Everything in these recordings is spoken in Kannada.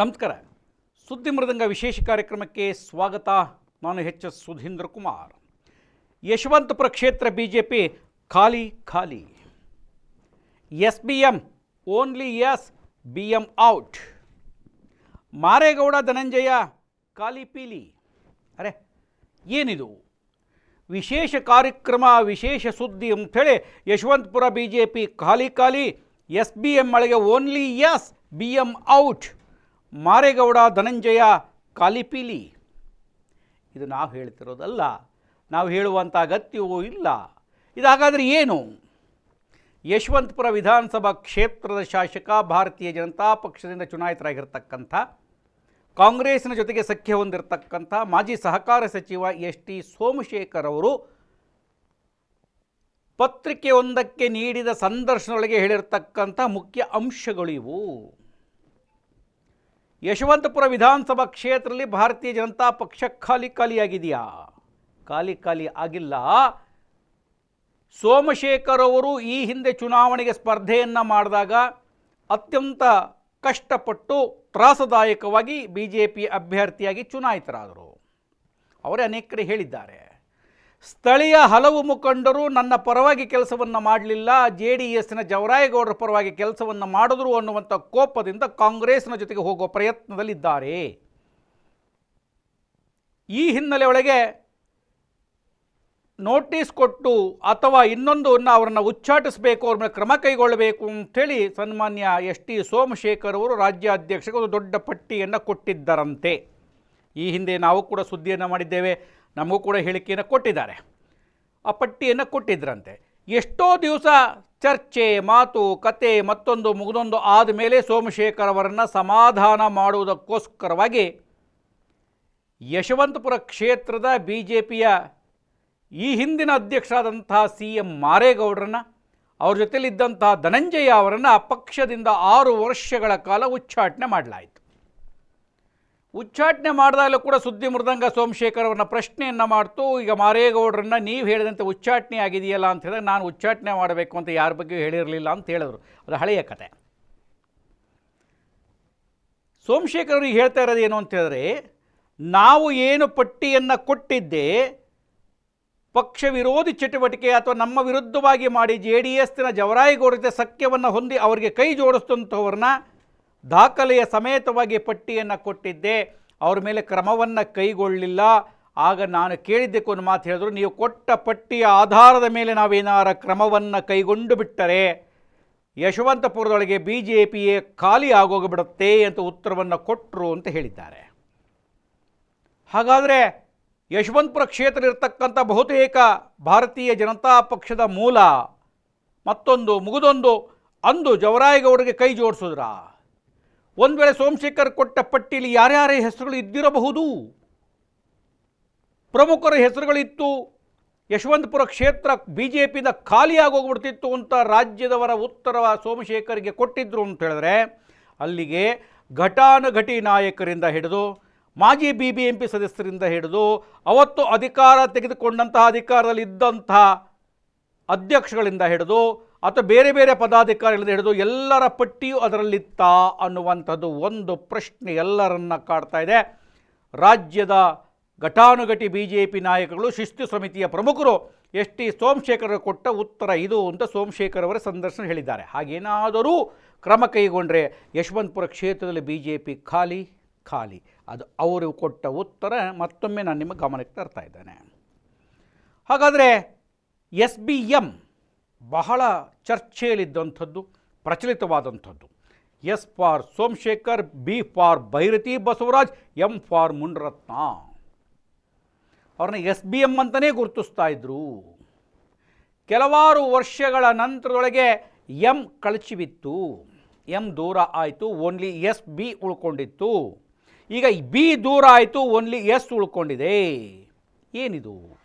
ನಮಸ್ಕಾರ. ಸುದ್ದಿ ಮೃದಂಗ ವಿಶೇಷ ಕಾರ್ಯಕ್ರಮಕ್ಕೆ ಸ್ವಾಗತ. ನಾನು ಎಚ್ ಎಸ್ ಸುಧೀಂದ್ರ ಕುಮಾರ್. ಯಶವಂತಪುರ ಕ್ಷೇತ್ರ ಬಿ ಜೆ ಪಿ ಖಾಲಿ ಖಾಲಿ. S B M only S B M out. Maregowda Dhananjaya ಖಾಲಿ ಪೀಲಿ. ಅರೆ, ಏನಿದು? ವಿಶೇಷ ಕಾರ್ಯಕ್ರಮ, ವಿಶೇಷ ಸುದ್ದಿ ಅಂಥೇಳಿ ಯಶವಂತಪುರ ಬಿ ಜೆ ಪಿ ಖಾಲಿ ಖಾಲಿ ಎಸ್ ಬಿ ಎಂ ಒಳಗೆ only S B M out. Maregowda Dhananjaya ಕಾಲಿಪೀಲಿ. ಇದು ನಾವು ಹೇಳ್ತಿರೋದಲ್ಲ, ನಾವು ಹೇಳುವಂಥ ಅಗತ್ಯವೂ ಇಲ್ಲ. ಇದಾಗಾದರೆ ಏನು? ಯಶವಂತಪುರ ವಿಧಾನಸಭಾ ಕ್ಷೇತ್ರದ ಶಾಸಕ, ಭಾರತೀಯ ಜನತಾ ಪಕ್ಷದಿಂದ ಚುನಾಯಿತರಾಗಿರ್ತಕ್ಕಂಥ ಕಾಂಗ್ರೆಸ್ನ ಜೊತೆಗೆ ಸಖ್ಯ ಹೊಂದಿರತಕ್ಕಂಥ ಮಾಜಿ ಸಹಕಾರ ಸಚಿವ ಎಸ್ ಟಿ ಸೋಮಶೇಖರ್ ಅವರು ಪತ್ರಿಕೆಯೊಂದಕ್ಕೆ ನೀಡಿದ ಸಂದರ್ಶನದೊಳಗೆ ಹೇಳಿರ್ತಕ್ಕಂಥ ಮುಖ್ಯ ಅಂಶಗಳು ಇವು ಯಶವಂತಪುರ ವಿಧಾನಸಭಾ ಕ್ಷೇತ್ರದಲ್ಲಿ ಭಾರತೀಯ ಜನತಾ ಪಕ್ಷ ಖಾಲಿ ಖಾಲಿಯಾಗಿದೆಯಾ? ಖಾಲಿ ಖಾಲಿ ಆಗಿಲ್ಲ. ಸೋಮಶೇಖರ್ ಅವರು ಈ ಹಿಂದೆ ಚುನಾವಣೆಗೆ ಸ್ಪರ್ಧೆಯನ್ನು ಮಾಡಿದಾಗ ಅತ್ಯಂತ ಕಷ್ಟಪಟ್ಟು ತ್ರಾಸದಾಯಕವಾಗಿ ಬಿ ಜೆ ಪಿ ಅಭ್ಯರ್ಥಿಯಾಗಿ ಚುನಾಯಿತರಾದರು. ಅವರೇ ಅನೇಕರು ಹೇಳಿದ್ದಾರೆ. ಸ್ಥಳೀಯ ಹಲವು ಮುಖಂಡರು ನನ್ನ ಪರವಾಗಿ ಕೆಲಸವನ್ನು ಮಾಡಲಿಲ್ಲ, ಜೆ ಡಿ ಎಸ್ನ ಜವರಾಯಗೌಡರ ಪರವಾಗಿ ಕೆಲಸವನ್ನು ಮಾಡಿದ್ರು ಅನ್ನುವಂಥ ಕೋಪದಿಂದ ಕಾಂಗ್ರೆಸ್ನ ಜೊತೆಗೆ ಹೋಗುವ ಪ್ರಯತ್ನದಲ್ಲಿದ್ದಾರೆ. ಈ ಹಿನ್ನೆಲೆ ಒಳಗೆ ನೋಟಿಸ್ ಕೊಟ್ಟು ಅಥವಾ ಇನ್ನೊಂದು ಅವರನ್ನು ಉಚ್ಚಾಟಿಸಬೇಕು, ಅವ್ರ ಮೇಲೆ ಕ್ರಮ ಕೈಗೊಳ್ಳಬೇಕು ಅಂಥೇಳಿ ಸನ್ಮಾನ್ಯ ಎಸ್ ಟಿ ಸೋಮಶೇಖರ್ ಅವರು ರಾಜ್ಯಾಧ್ಯಕ್ಷರಿಗೆ ಒಂದು ದೊಡ್ಡ ಪಟ್ಟಿಯನ್ನು ಕೊಟ್ಟಿದ್ದರಂತೆ. ಈ ಹಿಂದೆ ನಾವು ಕೂಡ ಸುದ್ದಿಯನ್ನು ಮಾಡಿದ್ದೇವೆ. ನಮಗೂ ಕೂಡ ಹೇಳಿಕೆಯನ್ನು ಕೊಟ್ಟಿದ್ದಾರೆ. ಆ ಪಟ್ಟಿಯನ್ನು ಕೊಟ್ಟಿದ್ರಂತೆ. ಎಷ್ಟೋ ದಿವಸ ಚರ್ಚೆ, ಮಾತು, ಕತೆ ಮತ್ತೊಂದು ಮುಗಿದೊಂದು ಆದಮೇಲೆ ಸೋಮಶೇಖರ್ ಅವರನ್ನು ಸಮಾಧಾನ ಮಾಡುವುದಕ್ಕೋಸ್ಕರವಾಗಿ ಯಶವಂತಪುರ ಕ್ಷೇತ್ರದ ಬಿ ಜೆ ಪಿಯ ಈ ಹಿಂದಿನ ಅಧ್ಯಕ್ಷರಾದಂತಹ ಸಿ ಎಂ ಮಾರೇಗೌಡರನ್ನು, ಅವ್ರ ಜೊತೆಯಲ್ಲಿದ್ದಂತಹ ಧನಂಜಯ ಅವರನ್ನು ಪಕ್ಷದಿಂದ ಆರು ವರ್ಷಗಳ ಕಾಲ ಉಚ್ಚಾಟನೆ ಮಾಡಲಾಯಿತು. ಉಚ್ಚಾಟನೆ ಮಾಡಿದಾಗಲೂ ಕೂಡ ಸುದ್ದಿ ಮೃದಂಗ ಸೋಮಶೇಖರ್ ಅವ್ರನ್ನ ಪ್ರಶ್ನೆಯನ್ನು ಮಾಡ್ತು, ಈಗ ಮಾರೇಗೌಡರನ್ನ ನೀವು ಹೇಳಿದಂತೆ ಉಚ್ಚಾಟನೆ ಆಗಿದೆಯಲ್ಲ ಅಂತ ಹೇಳಿದ್ರೆ ನಾನು ಉಚ್ಚಾಟನೆ ಮಾಡಬೇಕು ಅಂತ ಯಾರ ಬಗ್ಗೆ ಹೇಳಿರಲಿಲ್ಲ ಅಂತ ಹೇಳಿದ್ರು. ಅದು ಹಳೆಯ ಕತೆ. ಸೋಮಶೇಖರ್ ಅವ್ರಿಗೆ ಹೇಳ್ತಾ ಇರೋದು ಏನು ಅಂತ ಹೇಳಿದ್ರೆ, ನಾವು ಏನು ಪಟ್ಟಿಯನ್ನು ಕೊಟ್ಟಿದ್ದೆ, ಪಕ್ಷ ವಿರೋಧಿ ಚಟುವಟಿಕೆ ಅಥವಾ ನಮ್ಮ ವಿರುದ್ಧವಾಗಿ ಮಾಡಿ ಜೆ ಡಿ ಎಸ್ನ ಜವರಾಯಿಗೌಡ ಸಖ್ಯವನ್ನು ಹೊಂದಿ ಅವರಿಗೆ ಕೈ ಜೋಡಿಸ್ತಂಥವ್ರನ್ನ ದಾಖಲೆಯ ಸಮೇತವಾಗಿ ಪಟ್ಟಿಯನ್ನು ಕೊಟ್ಟಿದ್ದೆ. ಅವ್ರ ಮೇಲೆ ಕ್ರಮವನ್ನು ಕೈಗೊಳ್ಳಲಿಲ್ಲ ಆಗ ನಾನು ಕೇಳಿದ್ದಕ್ಕೆ ಒಂದು ಮಾತು ಹೇಳಿದ್ರು, ನೀವು ಕೊಟ್ಟ ಪಟ್ಟಿಯ ಆಧಾರದ ಮೇಲೆ ನಾವೇನಾರ ಕ್ರಮವನ್ನು ಕೈಗೊಂಡು ಬಿಟ್ಟರೆ ಯಶವಂತಪುರದೊಳಗೆ ಬಿ ಜೆ ಪಿಯೇ ಖಾಲಿ ಆಗೋಗಿಬಿಡುತ್ತೆ ಅಂತ ಉತ್ತರವನ್ನು ಕೊಟ್ಟರು ಅಂತ ಹೇಳಿದ್ದಾರೆ. ಹಾಗಾದರೆ ಯಶವಂತಪುರ ಕ್ಷೇತ್ರ ಇರತಕ್ಕಂಥ ಬಹುತೇಕ ಭಾರತೀಯ ಜನತಾ ಪಕ್ಷದ ಮೂಲ ಮತ್ತೊಂದು, ಮುಗಿದೊಂದು, ಅಂದು ಜವರಾಯಗೌಡರಿಗೆ ಕೈ ಜೋಡಿಸಿದ್ರ? ಒಂದು ವೇಳೆ ಸೋಮಶೇಖರ್ ಕೊಟ್ಟ ಪಟ್ಟಿಯಲ್ಲಿ ಯಾರ್ಯಾರ ಹೆಸರುಗಳು ಇದ್ದಿರಬಹುದು? ಪ್ರಮುಖರ ಹೆಸರುಗಳಿತ್ತು, ಯಶವಂತಪುರ ಕ್ಷೇತ್ರ ಬಿ ಜೆ ಪಿಯಿಂದ ಖಾಲಿಯಾಗೋಗ್ಬಿಡ್ತಿತ್ತು ಅಂತ ರಾಜ್ಯದವರ ಉತ್ತರ ಸೋಮಶೇಖರ್ಗೆ ಕೊಟ್ಟಿದ್ರು ಅಂತ ಹೇಳಿದ್ರೆ, ಅಲ್ಲಿಗೆ ಘಟಾನುಘಟಿ ನಾಯಕರಿಂದ ಹಿಡಿದು, ಮಾಜಿ ಬಿ ಬಿ ಎಂ ಪಿ ಸದಸ್ಯರಿಂದ ಹಿಡಿದು, ಅವತ್ತು ಅಧಿಕಾರ ತೆಗೆದುಕೊಂಡಂತಹ ಅಧಿಕಾರದಲ್ಲಿ ಇದ್ದಂತಹ ಅಧ್ಯಕ್ಷಗಳಿಂದ ಹಿಡಿದು ಅಥವಾ ಬೇರೆ ಬೇರೆ ಪದಾಧಿಕಾರಿಗಳಿಂದ ಹಿಡಿದು ಎಲ್ಲರ ಪಟ್ಟಿಯು ಅದರಲ್ಲಿತ್ತ ಅನ್ನುವಂಥದ್ದು ಒಂದು ಪ್ರಶ್ನೆ ಎಲ್ಲರನ್ನ ಕಾಡ್ತಾ ಇದೆ. ರಾಜ್ಯದ ಘಟಾನುಘಟಿ ಬಿ ಜೆ ಪಿ ನಾಯಕಗಳು ಶಿಸ್ತು ಸಮಿತಿಯ ಪ್ರಮುಖರು ಎಸ್ ಟಿ ಸೋಮಶೇಖರ್ ಕೊಟ್ಟ ಉತ್ತರ ಇದು ಅಂತ ಸೋಮಶೇಖರ್ ಅವರ ಸಂದರ್ಶನ ಹೇಳಿದ್ದಾರೆ. ಹಾಗೇನಾದರೂ ಕ್ರಮ ಕೈಗೊಂಡ್ರೆ ಯಶವಂತಪುರ ಕ್ಷೇತ್ರದಲ್ಲಿ ಬಿ ಜೆ ಪಿ ಖಾಲಿ ಖಾಲಿ. ಅದು ಅವರು ಕೊಟ್ಟ ಉತ್ತರ ಮತ್ತೊಮ್ಮೆ ನಾನು ನಿಮ್ಮ ಗಮನಕ್ಕೆ ತರ್ತಾ ಇದ್ದೇನೆ. ಹಾಗಾದರೆ ಎಸ್ ಬಿ ಎಂ ಬಹಳ ಚರ್ಚೆಯಲ್ಲಿದ್ದಂಥದ್ದು, ಪ್ರಚಲಿತವಾದಂಥದ್ದು. S for Somashekar, B for Byrathi Basavaraj, M for Munirathna. ಅವ್ರನ್ನ ಎಸ್ ಬಿ ಎಂ ಅಂತಲೇ ಗುರುತಿಸ್ತಾ ಇದ್ರು. ಕೆಲವಾರು ವರ್ಷಗಳ ನಂತರದೊಳಗೆ ಎಂ ಕಳಚಿಬಿತ್ತು. ಎಂ ದೂರ ಆಯಿತು, ಓನ್ಲಿ ಎಸ್ ಬಿ ಉಳ್ಕೊಂಡಿತ್ತು. ಈಗ ಬಿ ದೂರ ಆಯಿತು, ಓನ್ಲಿ ಎಸ್ ಉಳ್ಕೊಂಡಿದೆ. ಏನಿದು?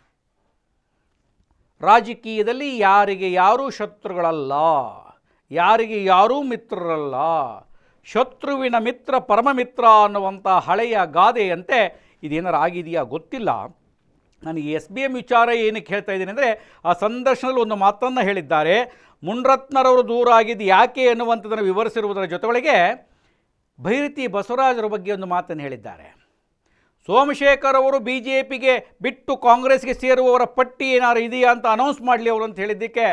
ರಾಜಕೀಯದಲ್ಲಿ ಯಾರಿಗೆ ಯಾರೂ ಶತ್ರುಗಳಲ್ಲ, ಯಾರಿಗೆ ಯಾರೂ ಮಿತ್ರರಲ್ಲ, ಶತ್ರುವಿನ ಮಿತ್ರ ಪರಮಮಿತ್ರ ಅನ್ನುವಂಥ ಹಳೆಯ ಗಾದೆಯಂತೆ ಇದೇನಾರು ಆಗಿದೆಯಾ ಗೊತ್ತಿಲ್ಲ. ನನಗೆ ಎಸ್ ಬಿ ಎಂ ವಿಚಾರ ಏನಕ್ಕೆ ಹೇಳ್ತಾ ಇದ್ದೀನಿ ಅಂದರೆ, ಆ ಸಂದರ್ಶನದಲ್ಲಿ ಒಂದು ಮಾತನ್ನು ಹೇಳಿದ್ದಾರೆ. ಮುನ್ರತ್ನರವರು ದೂರ ಆಗಿದ್ದು ಯಾಕೆ ಅನ್ನುವಂಥದ್ದನ್ನು ವಿವರಿಸಿರುವುದರ ಜೊತೆಗಳಿಗೆ ಭೈರತಿ ಬಸವರಾಜರ ಬಗ್ಗೆ ಒಂದು ಮಾತನ್ನು ಹೇಳಿದ್ದಾರೆ. ಸೋಮಶೇಖರ್ ಅವರು ಬಿ ಜೆ ಪಿಗೆ ಬಿಟ್ಟು ಕಾಂಗ್ರೆಸ್ಗೆ ಸೇರುವವರ ಪಟ್ಟಿ ಏನಾದ್ರು ಇದೆಯಾ ಅಂತ ಅನೌನ್ಸ್ ಮಾಡಲಿ ಅವರು ಅಂತ ಹೇಳಿದ್ದಕ್ಕೆ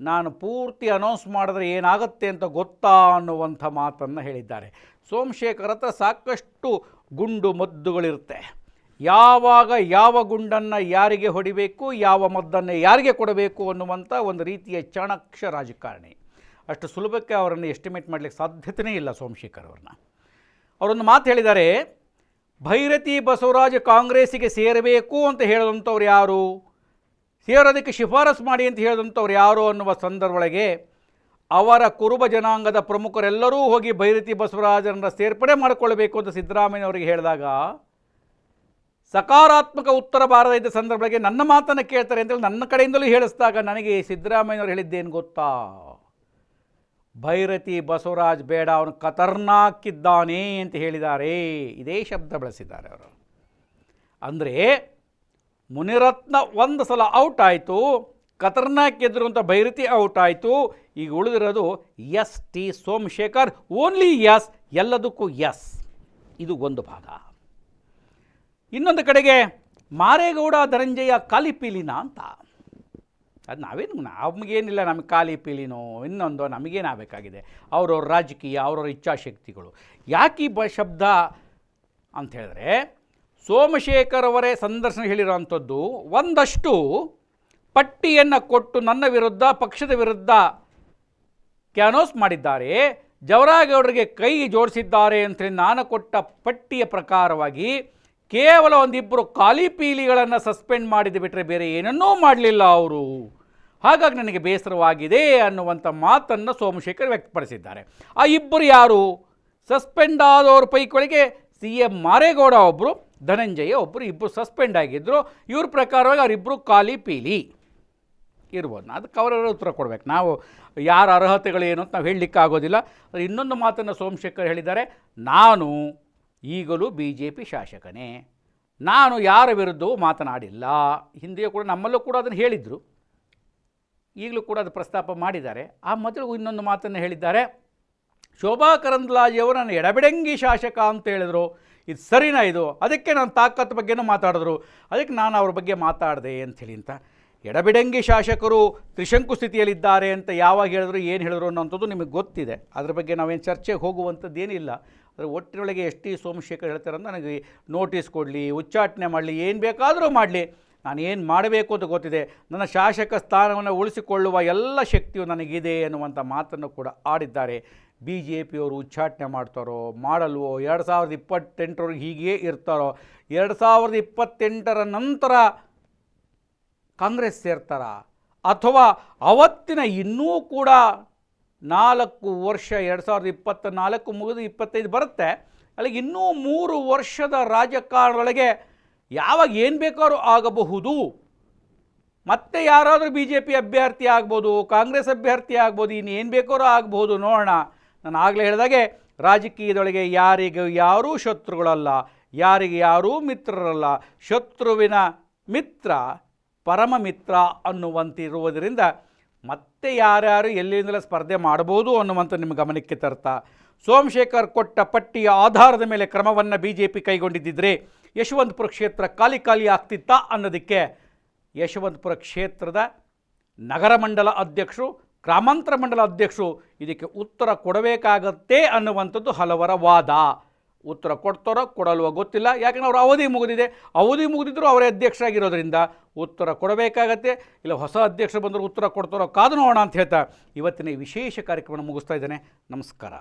ನಾನು ಪೂರ್ತಿ ಅನೌನ್ಸ್ ಮಾಡಿದ್ರೆ ಏನಾಗುತ್ತೆ ಅಂತ ಗೊತ್ತಾ ಅನ್ನುವಂಥ ಮಾತನ್ನು ಹೇಳಿದ್ದಾರೆ. ಸೋಮಶೇಖರ್ ಹತ್ರ ಸಾಕಷ್ಟು ಗುಂಡು ಮದ್ದುಗಳಿರುತ್ತೆ. ಯಾವಾಗ ಯಾವ ಗುಂಡನ್ನು ಯಾರಿಗೆ ಹೊಡಿಬೇಕು, ಯಾವ ಮದ್ದನ್ನು ಯಾರಿಗೆ ಕೊಡಬೇಕು ಅನ್ನುವಂಥ ಒಂದು ರೀತಿಯ ಚಾಣಕ್ಷ ರಾಜಕಾರಣಿ. ಅಷ್ಟು ಸುಲಭಕ್ಕೆ ಅವರನ್ನು ಎಸ್ಟಿಮೇಟ್ ಮಾಡಲಿಕ್ಕೆ ಸಾಧ್ಯತೆಯೇ ಇಲ್ಲ ಸೋಮಶೇಖರ್ ಅವ್ರನ್ನ. ಅವರೊಂದು ಮಾತು ಹೇಳಿದ್ದಾರೆ ಭೈರತಿ ಬಸವರಾಜ ಕಾಂಗ್ರೆಸ್ಸಿಗೆ ಸೇರಬೇಕು ಅಂತ ಹೇಳಿದಂಥವ್ರು ಯಾರು? ಸೇರೋದಕ್ಕೆ ಶಿಫಾರಸು ಮಾಡಿ ಅಂತ ಹೇಳಿದಂಥವ್ರು ಯಾರು ಅನ್ನುವ ಸಂದರ್ಭೊಳಗೆ ಅವರ ಕುರುಬ ಜನಾಂಗದ ಪ್ರಮುಖರೆಲ್ಲರೂ ಹೋಗಿ ಭೈರತಿ ಬಸವರಾಜರನ್ನ ಸೇರ್ಪಡೆ ಮಾಡಿಕೊಳ್ಳಬೇಕು ಅಂತ ಸಿದ್ದರಾಮಯ್ಯನವರಿಗೆ ಹೇಳಿದಾಗ ಸಕಾರಾತ್ಮಕ ಉತ್ತರ ಬಾರದ ಇದ್ದ ಸಂದರ್ಭಕ್ಕೆ ನನ್ನ ಮಾತನ್ನು ಕೇಳ್ತಾರೆ ಅಂತೇಳಿ ನನ್ನ ಕಡೆಯಿಂದಲೂ ಹೇಳಿಸಿದಾಗ ನನಗೆ ಸಿದ್ದರಾಮಯ್ಯವರು ಹೇಳಿದ್ದೇನು ಗೊತ್ತಾ? ಭೈರತಿ ಬಸವರಾಜ್ ಬೇಡ, ಅವನು ಕತರ್ನಾಕಿದ್ದಾನೆ ಅಂತ ಹೇಳಿದ್ದಾರೆ ಇದೇ ಶಬ್ದ ಬಳಸಿದ್ದಾರೆ ಅವರು. ಅಂದರೆ ಮುನಿರತ್ನ ಒಂದು ಸಲ ಔಟ್ ಆಯಿತು, ಖತರ್ನಾಕ್ ಅಂತ ಭೈರತಿ ಔಟ್ ಆಯಿತು, ಈಗ ಉಳಿದಿರೋದು S T Somashekar, only S, ಎಲ್ಲದಕ್ಕೂ ಎಸ್. ಇದು ಒಂದು ಭಾಗ. ಇನ್ನೊಂದು ಕಡೆಗೆ ಮಾರೇಗೌಡ ಧನಂಜಯ ಕಾಲಿಪೀಲಿನ ಅಂತ. ಅದು ನಾವೇನು, ನಮಗೇನಿಲ್ಲ ನಮಗೆ ಖಾಲಿ ಪೀಲಿನೋ ಇನ್ನೊಂದೋ ನಮಗೇನಾಗಬೇಕಾಗಿದೆ ಅವ್ರವ್ರ ರಾಜಕೀಯ, ಅವ್ರವ್ರ ಇಚ್ಛಾಶಕ್ತಿಗಳು. ಯಾಕೆ ಈ ಬ ಶಬ್ದ ಅಂತ ಹೇಳಿದ್ರೆ, ಸೋಮಶೇಖರ್ ಅವರೇ ಸಂದರ್ಶನ ಹೇಳಿರೋವಂಥದ್ದು, ಒಂದಷ್ಟು ಪಟ್ಟಿಯನ್ನು ಕೊಟ್ಟು ನನ್ನ ವಿರುದ್ಧ, ಪಕ್ಷದ ವಿರುದ್ಧ ಕ್ಯಾನೋಸ್ ಮಾಡಿದ್ದಾರೆ. ಜವರಾಗೌಡರಿಗೆ ಕೈ ಜೋಡಿಸಿದ್ದಾರೆ ಅಂತೇಳಿ ನಾನು ಕೊಟ್ಟ ಪಟ್ಟಿಯ ಪ್ರಕಾರವಾಗಿ ಕೇವಲ ಒಂದಿಬ್ಬರು ಖಾಲಿ ಪೀಲಿಗಳನ್ನು ಸಸ್ಪೆಂಡ್ ಮಾಡಿದ ಬಿಟ್ಟರೆ ಬೇರೆ ಏನನ್ನೂ ಮಾಡಲಿಲ್ಲ ಅವರು. ಹಾಗಾಗಿ ನನಗೆ ಬೇಸರವಾಗಿದೆ ಅನ್ನುವಂಥ ಮಾತನ್ನು ಸೋಮಶೇಖರ್ ವ್ಯಕ್ತಪಡಿಸಿದ್ದಾರೆ. ಆ ಇಬ್ಬರು ಯಾರು? ಸಸ್ಪೆಂಡ್ ಆದವ್ರ ಪೈಕೊಳಗೆ ಸಿ ಎಂ ಮಾರೇಗೌಡ ಒಬ್ಬರು ಧನಂಜಯ ಒಬ್ಬರು ಇಬ್ಬರು ಸಸ್ಪೆಂಡ್ ಆಗಿದ್ದರು ಇವ್ರ ಪ್ರಕಾರವಾಗಿ ಅವರಿಬ್ಬರು ಖಾಲಿ ಪೀಲಿ ಇರ್ಬೋದು ಅದಕ್ಕೆ ಅವರವರ ಉತ್ತರ ಕೊಡಬೇಕು. ನಾವು ಯಾರ ಅರ್ಹತೆಗಳೇನು ಅಂತ ನಾವು ಹೇಳಲಿಕ್ಕೆ ಆಗೋದಿಲ್ಲ ಇನ್ನೊಂದು ಮಾತನ್ನು ಸೋಮಶೇಖರ್ ಹೇಳಿದ್ದಾರೆ. ನಾನು ಈಗಲೂ ಬಿ ಜೆ ಪಿ ಶಾಸಕನೇ. ನಾನು ಯಾರ ವಿರುದ್ಧವೂ ಮಾತನಾಡಿಲ್ಲ. ಹಿಂದೆಯೂ ಕೂಡ ನಮ್ಮಲ್ಲೂ ಕೂಡ ಅದನ್ನು ಹೇಳಿದರು. ಈಗಲೂ ಕೂಡ ಅದು ಪ್ರಸ್ತಾಪ ಮಾಡಿದ್ದಾರೆ. ಆ ಮೊದಲು ಇನ್ನೊಂದು ಮಾತನ್ನು ಹೇಳಿದ್ದಾರೆ. ಶೋಭಾ ಕರಂದ್ಲಾಜಿಯವರು ನನ್ನ ಎಡಬಿಡಂಗಿ ಶಾಸಕ ಅಂತ ಹೇಳಿದರು. ಇದು ಸರಿನಾ ಇದು? ಅದಕ್ಕೆ ನಾನು ತಾಕತ್ ಬಗ್ಗೆನೂ ಮಾತಾಡಿದ್ರು. ಅದಕ್ಕೆ ನಾನು ಅವ್ರ ಬಗ್ಗೆ ಮಾತಾಡಿದೆ ಅಂಥೇಳಿ ಅಂತ. ಎಡಬಿಡಂಗಿ ಶಾಸಕರು ತ್ರಿಶಂಕು ಸ್ಥಿತಿಯಲ್ಲಿದ್ದಾರೆ ಅಂತ ಯಾವಾಗ ಹೇಳಿದ್ರು, ಏನು ಹೇಳಿದ್ರು ಅನ್ನೋಂಥದ್ದು ನಿಮಗೆ ಗೊತ್ತಿದೆ. ಅದ್ರ ಬಗ್ಗೆ ನಾವೇನು ಚರ್ಚೆಗೆ ಹೋಗುವಂಥದ್ದು ಏನಿಲ್ಲ ಅದರ ಒಟ್ಟಿನೊಳಗೆ ಎಸ್ ಟಿ ಸೋಮಶೇಖರ್ ಹೇಳ್ತಾರೆ ಅಂತ ನನಗೆ ನೋಟಿಸ್ ಕೊಡಲಿ, ಉಚ್ಚಾಟನೆ ಮಾಡಲಿ, ಏನು ಬೇಕಾದರೂ ಮಾಡಲಿ. ನಾನು ಏನು ಮಾಡಬೇಕು ಅಂತ ಗೊತ್ತಿದೆ. ನನ್ನ ಶಾಸಕ ಸ್ಥಾನವನ್ನು ಉಳಿಸಿಕೊಳ್ಳುವ ಎಲ್ಲ ಶಕ್ತಿಯು ನನಗಿದೆ ಎನ್ನುವಂಥ ಮಾತನ್ನು ಕೂಡ ಆಡಿದ್ದಾರೆ. ಬಿ ಜೆ ಪಿಯವರು ಉಚ್ಚಾಟನೆ ಮಾಡ್ತಾರೋ, ಮಾಡಲ್ವೋ, ಎರಡು ಸಾವಿರದ ಇಪ್ಪತ್ತೆಂಟರವರೆಗೆ ಹೀಗೇ ಇರ್ತಾರೋ, ಎರಡು ಸಾವಿರದ ಇಪ್ಪತ್ತೆಂಟರ ನಂತರ ಕಾಂಗ್ರೆಸ್ ಸೇರ್ತಾರ? ಅಥವಾ ಅವತ್ತಿನ ಇನ್ನೂ ಕೂಡ ನಾಲ್ಕು ವರ್ಷ, ಎರಡು ಸಾವಿರದ ಇಪ್ಪತ್ತ ನಾಲ್ಕು ಮುಗಿದು ಇಪ್ಪತ್ತೈದು ಬರುತ್ತೆ. ಅಲ್ಲಿಗೆ ಇನ್ನೂ ಮೂರು ವರ್ಷದ ರಾಜಕಾರಣದೊಳಗೆ ಯಾವಾಗ ಏನು ಬೇಕಾದ್ರೂ ಆಗಬಹುದು. ಮತ್ತೆ ಯಾರಾದರೂ ಬಿ ಜೆ ಪಿ ಅಭ್ಯರ್ಥಿ ಆಗ್ಬೋದು, ಕಾಂಗ್ರೆಸ್ ಅಭ್ಯರ್ಥಿ ಆಗ್ಬೋದು, ಇನ್ನು ಏನು ಬೇಕಾದ್ರೂ ಆಗ್ಬೋದು ನೋಡೋಣ. ನಾನು ಆಗಲೇ ಹೇಳಿದಾಗೆ, ರಾಜಕೀಯದೊಳಗೆ ಯಾರಿಗೆ ಯಾರೂ ಶತ್ರುಗಳಲ್ಲ, ಯಾರಿಗೆ ಯಾರೂ ಮಿತ್ರರಲ್ಲ. ಶತ್ರುವಿನ ಮಿತ್ರ ಪರಮ ಮಿತ್ರ ಅನ್ನುವಂತಿರುವುದರಿಂದ ಮತ್ತೆ ಯಾರ್ಯಾರು ಎಲ್ಲಿಂದಲೇ ಸ್ಪರ್ಧೆ ಮಾಡ್ಬೋದು ಅನ್ನುವಂಥ ನಿಮ್ಮ ಗಮನಕ್ಕೆ ತರ್ತಾ. ಸೋಮಶೇಖರ್ ಕೊಟ್ಟ ಪಟ್ಟಿಯ ಆಧಾರದ ಮೇಲೆ ಕ್ರಮವನ್ನು ಬಿ ಜೆ ಪಿ ಕೈಗೊಂಡಿದ್ದಿದ್ರೆ ಯಶವಂತಪುರ ಕ್ಷೇತ್ರ ಖಾಲಿ ಖಾಲಿ ಆಗ್ತಿತ್ತಾ ಅನ್ನೋದಕ್ಕೆ ಯಶವಂತಪುರ ಕ್ಷೇತ್ರದ ನಗರ ಮಂಡಲ ಅಧ್ಯಕ್ಷರು, ಗ್ರಾಮಾಂತರ ಮಂಡಲ ಅಧ್ಯಕ್ಷರು ಇದಕ್ಕೆ ಉತ್ತರ ಕೊಡಬೇಕಾಗತ್ತೆ ಅನ್ನುವಂಥದ್ದು ಹಲವರ ವಾದ. ಉತ್ತರ ಕೊಡ್ತಾರೋ ಕೊಡಲ್ವೋ ಗೊತ್ತಿಲ್ಲ. ಯಾಕಂದ್ರೆ ಅವರ ಅವಧಿ ಮುಗಿದಿದೆ. ಅವಧಿ ಮುಗಿದಿದ್ರು ಅವರೇ ಅಧ್ಯಕ್ಷರಾಗಿರೋದ್ರಿಂದ ಉತ್ತರ ಕೊಡಬೇಕಾಗತ್ತೆ. ಇಲ್ಲ, ಹೊಸ ಅಧ್ಯಕ್ಷರು ಬಂದರೂ ಉತ್ತರ ಕೊಡ್ತಾರೋ ಕಾದು ನೋಡೋಣ ಅಂತ ಹೇಳ್ತಾ ಇವತ್ತಿನ ವಿಶೇಷ ಕಾರ್ಯಕ್ರಮ ಮುಗಿಸ್ತಾ ಇದ್ದೇನೆ. ನಮಸ್ಕಾರ.